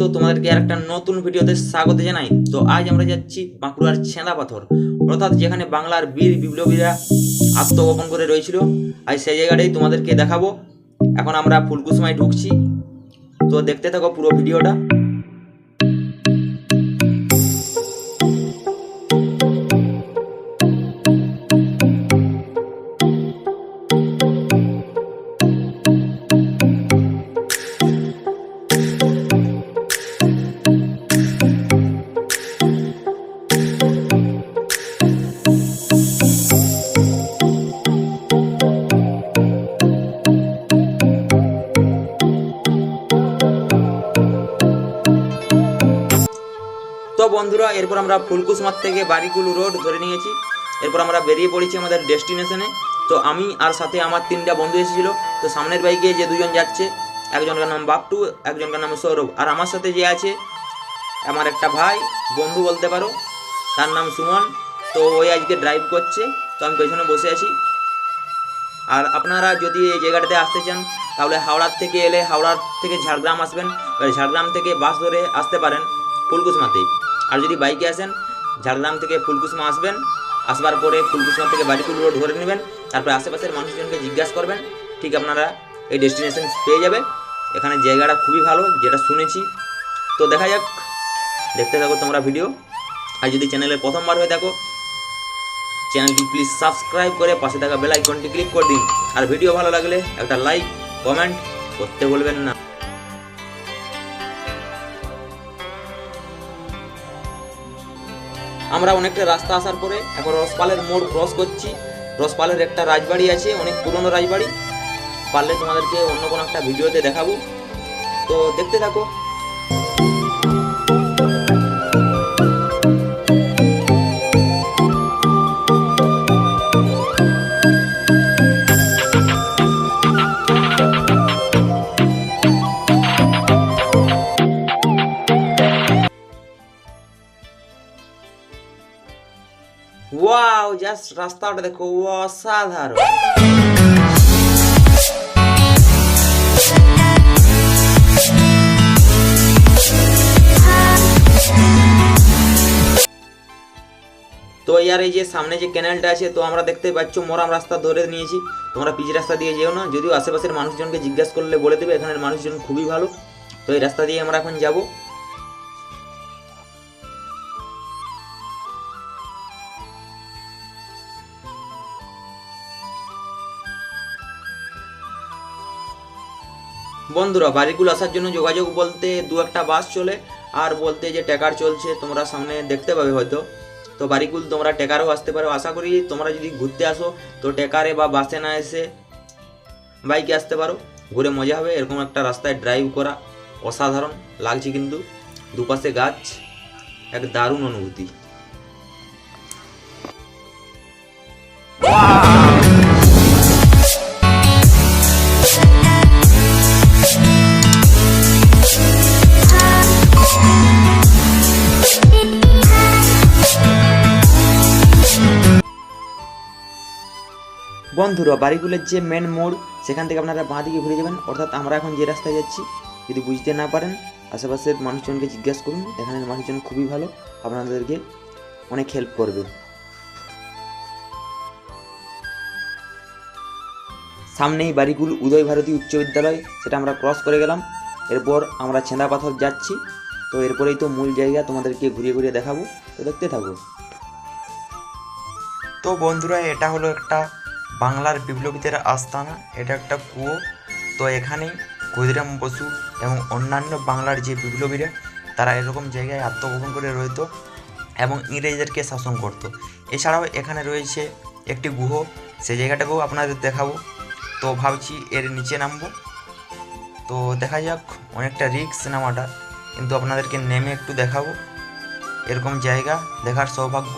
তো তোমাদেরকে আর একটা নতুন ভিডিওতে স্বাগত জানাই। তো আজ আমরা যাচ্ছি বাঁকুড়ার ছেঁদা পাথর অর্থাৎ যেখানে বাংলার বীর বিপ্লবীরা আত্মগোপন করে রয়েছিল। আজ সেই জায়গাটাই তোমাদেরকে দেখাবো। এখন আমরা ফুলকুসমায় ঢুকছি। তো দেখতে থাকো পুরো ভিডিওটা। বন্ধুরা, এরপর আমরা ফুলকুসমার থেকে বারিকুল রোড ধরে নিয়েছি। এরপর আমরা বেরিয়ে পড়েছি আমাদের ডেস্টিনেশনে। তো আমি আর সাথে আমার তিনটা বন্ধু এসেছিল। তো সামনের বাইকে যে দুজন যাচ্ছে, একজনকার নাম বাপটু, একজনকার নাম সৌরভ। আর আমার সাথে যে আছে আমার একটা ভাই, বন্ধু বলতে পারো, তার নাম সুমন। তো ওই আজকে ড্রাইভ করছে, তো আমি পেছনে বসে আছি। আর আপনারা যদি এই জায়গাটাতে আসতে চান, তাহলে হাওড়ার থেকে এলে হাওড়ার থেকে ঝাড়গ্রাম আসবেন। ঝাড়গ্রাম থেকে বাস ধরে আসতে পারেন ফুলকুসমাতেই। আর যদি বাইকে আসেন, ঝাড়গ্রাম থেকে ফুলকুসমা আসবেন, আসবার পরে ফুলকুসমা থেকে বাড়িপুর রোড ধরে নেবেন, তারপরে আশেপাশের মানুষজনকে জিজ্ঞাসা করবেন, ঠিক আপনারা এই ডেস্টিনেশন পেয়ে যাবে। এখানে জায়গাটা খুবই ভালো, যেটা শুনেছি। তো দেখা যাক, দেখতে থাকো তোমরা ভিডিও আর যদি চ্যানেলে প্রথমবার হয়ে থাকো চ্যানেলটি প্লিজ সাবস্ক্রাইব করে পাশে থাকা বেল আইকনটি ক্লিক করে দিন। আর ভিডিও ভালো লাগলে একটা লাইক কমেন্ট করতে বলবেন না। আমরা অনেকটা রাস্তা আসার পরে এখন রসপালের মোড় ক্রস করছি। রসপালের একটা রাজবাড়ি আছে, অনেক পুরনো রাজবাড়ি। পারলে তোমাদেরকে অন্য কোনো একটা ভিডিওতে দেখাবো। তো দেখতে থাকো। জাস্ট রাস্তাটা দেখো অসাধারণ। তো ইয়ার এই যে সামনে যে ক্যানেলটা আছে, তো আমরা দেখতে পাচ্ছ মোরাম রাস্তা ধরে নিয়েছি। তোমরা পিচ রাস্তা দিয়ে যেও না, যদিও আশেপাশের মানুষজনকে জিজ্ঞাসা করলে বলে দেবে, এখানের মানুষজন খুবই ভালো। তো এই রাস্তা দিয়ে আমরা এখন যাব। বন্ধুরা, বাড়িগুলো আসার জন্য যোগাযোগ বলতে দু একটা বাস চলে আর বলতে যে ট্যাকার চলছে, তোমরা সামনে দেখতে পাবে হয়তো। তো বাড়িগুল তোমরা টেকারও আসতে পারো। আশা করি তোমরা যদি ঘুরতে আসো, তো টেকারে বা বাসে না এসে বাইকে আসতে পারো। ঘুরে মজা হবে। এরকম একটা রাস্তায় ড্রাইভ করা অসাধারণ লাগছে কিন্তু। দুপাশে গাছ, এক দারুণ অনুভূতি। বন্ধুরা, বাড়িগুলোর যে মেন মোড়, সেখান থেকে আপনারা বাঁ দিকে ঘুরে যাবেন। অর্থাৎ আমরা এখন যে রাস্তায় যাচ্ছি, যদি বুঝতে না পারেন, আশেপাশের মানুষজনকে জিজ্ঞাসা করুন। এখানের মানুষজন খুবই ভালো, আপনাদেরকে অনেক হেল্প করবে। সামনেই বাড়িগুল উদয় ভারতী উচ্চ বিদ্যালয়, সেটা আমরা ক্রস করে গেলাম। এরপর আমরা ছেঁদা পাথর যাচ্ছি। তো এরপরেই তো মূল জায়গা তোমাদেরকে ঘুরিয়ে ঘুরিয়ে দেখাবো। তো দেখতে থাকো। তো বন্ধুরা, এটা হলো একটা বাংলার বিপ্লবীদের আস্তানা এটা একটা কুয়ো। তো এখানেই ক্ষুদিরাম বসু এবং অন্যান্য বাংলার যে বিপ্লবীরা, তারা এরকম জায়গায় আত্মগোপন করে রইতো এবং ইংরেজদেরকে শাসন করত। এছাড়াও এখানে রয়েছে একটি গুহ সেই জায়গাটাকেও আপনাদের দেখাবো। তো ভাবছি এর নিচে নামবো। তো দেখা যাক, অনেকটা রিক্স নামাটা কিন্তু আপনাদেরকে নেমে একটু দেখাবো। এরকম জায়গা, দেখার সৌভাগ্য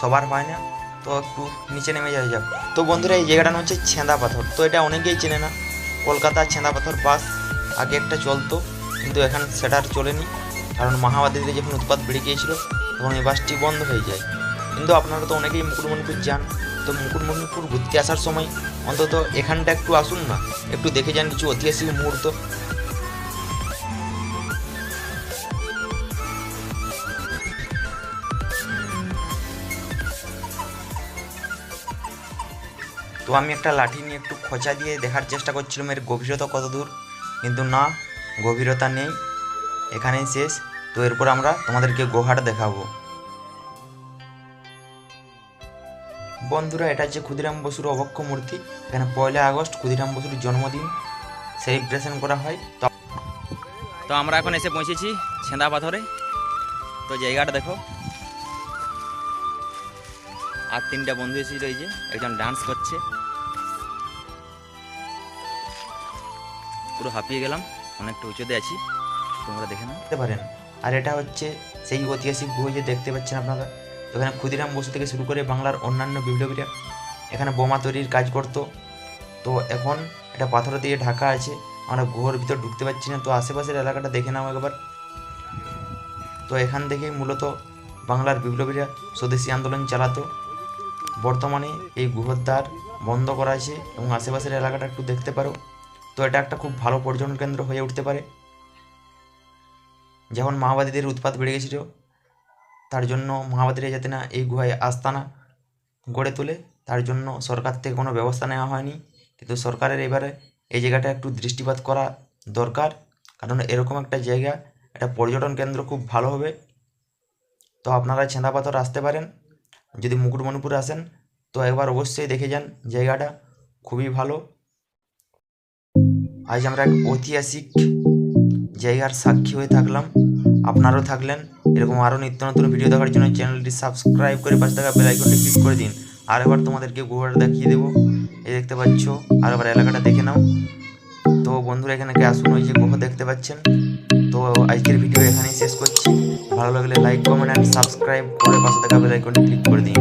সবার হয় না। তো একটু নিচে নেমে যাওয়া যাক। তো বন্ধুরা, এই জায়গাটা হচ্ছে ছেঁদা পাথর। তো এটা অনেকেই চেনে না। কলকাতার ছেঁদা পাথর বাস, আগে একটা চলতো, কিন্তু এখন সেটা আর চলেনি। কারণ মাহাবাদীদের যখন উৎপাত বেড়ে গিয়েছিল, তখন এই বাসটি বন্ধ হয়ে যায়। কিন্তু আপনারা তো অনেকেই মুকুটমণিপুর যান। তো মুকুটমণিপুর ঘুরতে আসার সময় অন্তত এখানটা একটু আসুন না। একটু দেখে যান কিছু ঐতিহাসিক মুহূর্ত। তো আমি একটা লাঠি নিয়ে একটু খোঁচা দিয়ে দেখার চেষ্টা করছিলাম, এর গভীরতা কত দূর? কিন্তু না, গভীরতা নেই। এখানেই শেষ। তো এরপর আমরা তোমাদেরকে গুহাটা দেখাবো। বন্ধুরা, এটা যে ক্ষুদিরাম বসুর অবক্ষ মূর্তি। এখানে পয়লা আগস্ট, ক্ষুদিরাম বসুর জন্মদিন। সেলিব্রেশন করা হয়। তো আমরা এখন এসে পৌঁছেছি ছেঁদা পাথরে। তো জায়গাটা দেখো। আর তিনটা বন্ধু এসেছিল এই যে, একজন ডান্স করছে। পুরো হাঁপিয়ে গেলাম, অনেকটা উঁচুতে আছি, তোমরা দেখে নাও। পারেন। আর এটা হচ্ছে সেই ঐতিহাসিক গুহ যে দেখতে পাচ্ছেন আপনারা, তো এখানে ক্ষুদিরাম বসু থেকে শুরু করে বাংলার অন্যান্য বিপ্লবীরা এখানে বোমা তৈরির কাজ করত। তো এখন এটা পাথর দিয়ে ঢাকা আছে, আমরা গুহর ভিতর ঢুকতে পারছি না, তো আশেপাশের এলাকাটা দেখে নাও একবার। তো এখান থেকেই মূলত বাংলার বিপ্লবীরা স্বদেশী আন্দোলন চালাতো। বর্তমানে এই গুহর দ্বার বন্ধ করা আছে এবং আশেপাশের এলাকাটা একটু দেখতে পারো। তো এটা একটা খুব ভালো পর্যটন কেন্দ্র হয়ে উঠতে পারে। যখন মাওবাদীদের উৎপাত বেড়ে গেছিল, তার জন্য মাওবাদীরা যাতে না এই গুহায় আস্তানা গড়ে তোলে, তার জন্য সরকার থেকে কোনো ব্যবস্থা নেওয়া হয়নি। কিন্তু সরকারের এবারে এই জায়গাটা একটু দৃষ্টিপাত করা দরকার, কারণ এরকম একটা জায়গা, একটা পর্যটন কেন্দ্র খুব ভালো হবে। তো আপনারা ছেঁদা পাথর আসতে পারেন, যদি মুকুটমণিপুর আসেন, তো একবার অবশ্যই দেখে যান জায়গাটা, খুবই ভালো। আজ আমরা এক ঐতিহাসিক জায়গার সাক্ষী হয়ে থাকলাম। আপনারাও থাকলেন। এরকম আরও নিত্য নতুন ভিডিও দেখার জন্য চ্যানেলটি সাবস্ক্রাইব করে পাশে থাকা বেল আইকনটি ক্লিক করে দিন। আর এবার তোমাদেরকে গুহাটা দেখিয়ে দেবো। এই দেখতে পাচ্ছ, আর এবার এলাকাটা দেখে নাও। তো বন্ধুরা, এখানে আসুন, ওই যে গুহা দেখতে পাচ্ছেন। তো আজকের ভিডিও এখানেই শেষ করছি। ভালো লাগলে লাইক কমেন্ট অ্যান্ড সাবস্ক্রাইব করে পাশে থাকা বেল আইকনটি ক্লিক করে দিন।